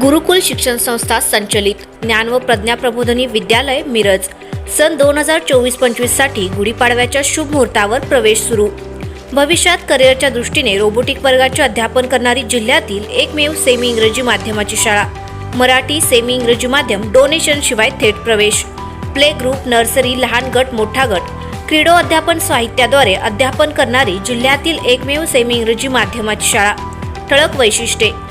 गुरुकुल शिक्षण संस्था संचलित ज्ञान व प्रज्ञा प्रबोधनी विद्यालय मिरज. सन दोन हजार चोवीस पंचवीससाठी गुढीपाडव्याच्या शुभ मुहूर्तावर प्रवेश सुरू. भविष्यात करिअरच्या दृष्टीने रोबोटिक वर्गाचे अध्यापन करणारी जिल्ह्यातील एकमेव सेमी इंग्रजी माध्यमाची शाळा. मराठी सेमी इंग्रजी माध्यम डोनेशन शिवाय थेट प्रवेश. प्ले ग्रुप नर्सरी लहान गट मोठा गट. क्रीडो अध्यापन साहित्याद्वारे अध्यापन करणारी जिल्ह्यातील एकमेव सेमी इंग्रजी माध्यमाची शाळा. ठळक वैशिष्ट्ये.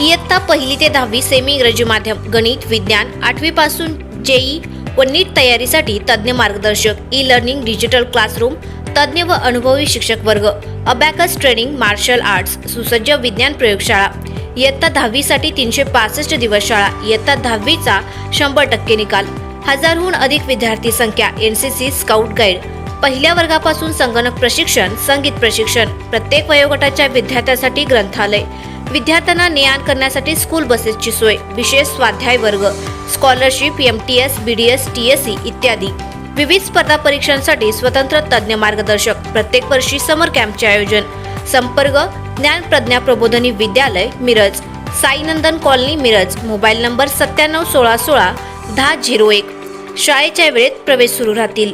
इयत्ता पहिली ते दहावी सेमी इंग्रजी माध्यम गणित विज्ञान आठवीपासून जेई व नीट तयारीसाठी तज्ज्ञ मार्गदर्शक ई लर्निंग डिजिटल क्लासरूम तज्ज्ञ व अनुभवी शिक्षक वर्ग अबॅकस ट्रेनिंग मार्शल आर्ट्स सुसज्ज विज्ञान प्रयोगशाळा. इयत्ता दहावीसाठी तीनशे पासष्ट दिवस शाळा. इयत्ता दहावीचा शंभर टक्के निकाल. हजारहून अधिक विद्यार्थी संख्या N C C scout guide पहिल्या वर्गापासून संगणक प्रशिक्षण संगीत प्रशिक्षण प्रत्येक वयोगटाच्या विद्यार्थ्यासाठी ग्रंथालय. विद्यार्थ्यांना ने आण करण्यासाठी स्कूल बसेसची सोय विशेष स्वाध्याय वर्ग scholarship M T S B D S T S C इत्यादी. विविध स्पर्धा परीक्षांसाठी स्वतंत्र तज्ज्ञ मार्गदर्शक प्रत्येक वर्षी समर कॅम्पचे आयोजन. संपर्क Gyan Pradnya Prabodhini Vidyalaya Miraj. Sainandan colony Miraj. Mobile number सत्त्याण्णव सोळा सोळा दहा झिरो एक. शाळेच्या वेळेत प्रवेश सुरू राहतील.